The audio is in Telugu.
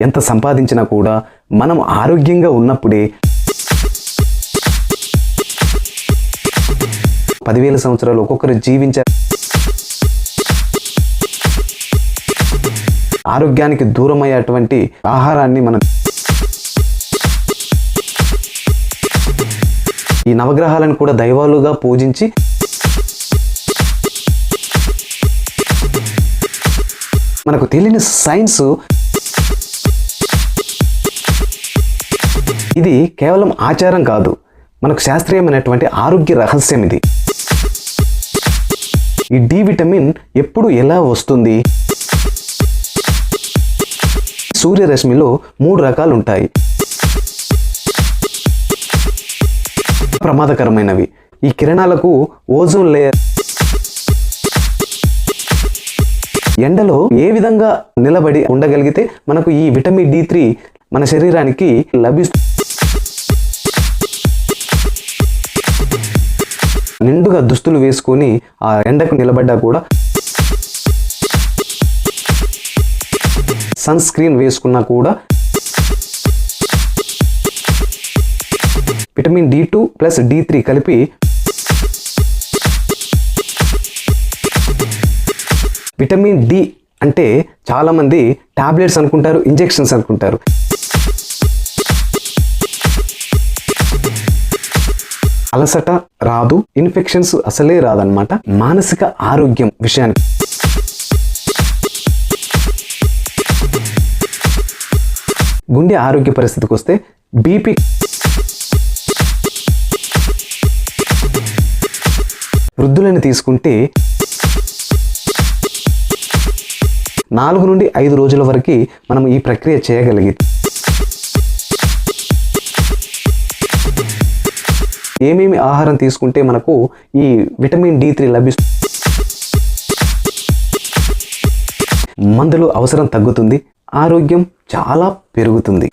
ఎంత సంపాదించినా కూడా మనం ఆరోగ్యంగా ఉన్నప్పుడే పదివేల సంవత్సరాలు ఒక్కొక్కరు జీవించారు ఆరోగ్యానికి దూరమయ్యేటువంటి ఆహారాన్ని మనం ఈ నవగ్రహాలను కూడా దైవాలుగా పూజించి మనకు తెలియని సైన్స్ ఇది కేవలం ఆచారం కాదు మనకు శాస్త్రీయమైనటువంటి ఆరోగ్య రహస్యం ఇది. ఈ డి విటమిన్ ఎప్పుడు ఎలా వస్తుంది? సూర్యరశ్మిలో మూడు రకాలు ఉంటాయి. ప్రమాదకరమైనవి. ఈ కిరణాలకు ఓజోన్ లేయర్. ఎండలో ఏ విధంగా నిలబడి ఉండగలిగితే మనకు ఈ విటమిన్ డి త్రీ మన శరీరానికి లభిస్తుంది? నిండుగా దుస్తులు వేసుకొని ఆ ఎండకు నిలబడ్డా కూడా సన్ స్క్రీన్ వేసుకున్నా కూడా vitamin D two plus D three కలిపి విటమిన్ డి అంటే చాలామంది టాబ్లెట్స్ అనుకుంటారు ఇంజెక్షన్స్ అనుకుంటారు. అలసట రాదు ఇన్ఫెక్షన్స్ అసలే రాదన్నమాట. మానసిక ఆరోగ్యం విషయానికి. గుండె ఆరోగ్య పరిస్థితికి వస్తే బీపీ వృద్ధులను తీసుకుంటే నాలుగు నుండి ఐదు రోజుల వరకు మనం ఈ ప్రక్రియ చేయగలిగి ఏమేమి ఆహారం తీసుకుంటే మనకు ఈ విటమిన్ డి త్రీ లభిస్తుంది మందులు అవసరం తగ్గుతుంది ఆరోగ్యం చాలా పెరుగుతుంది.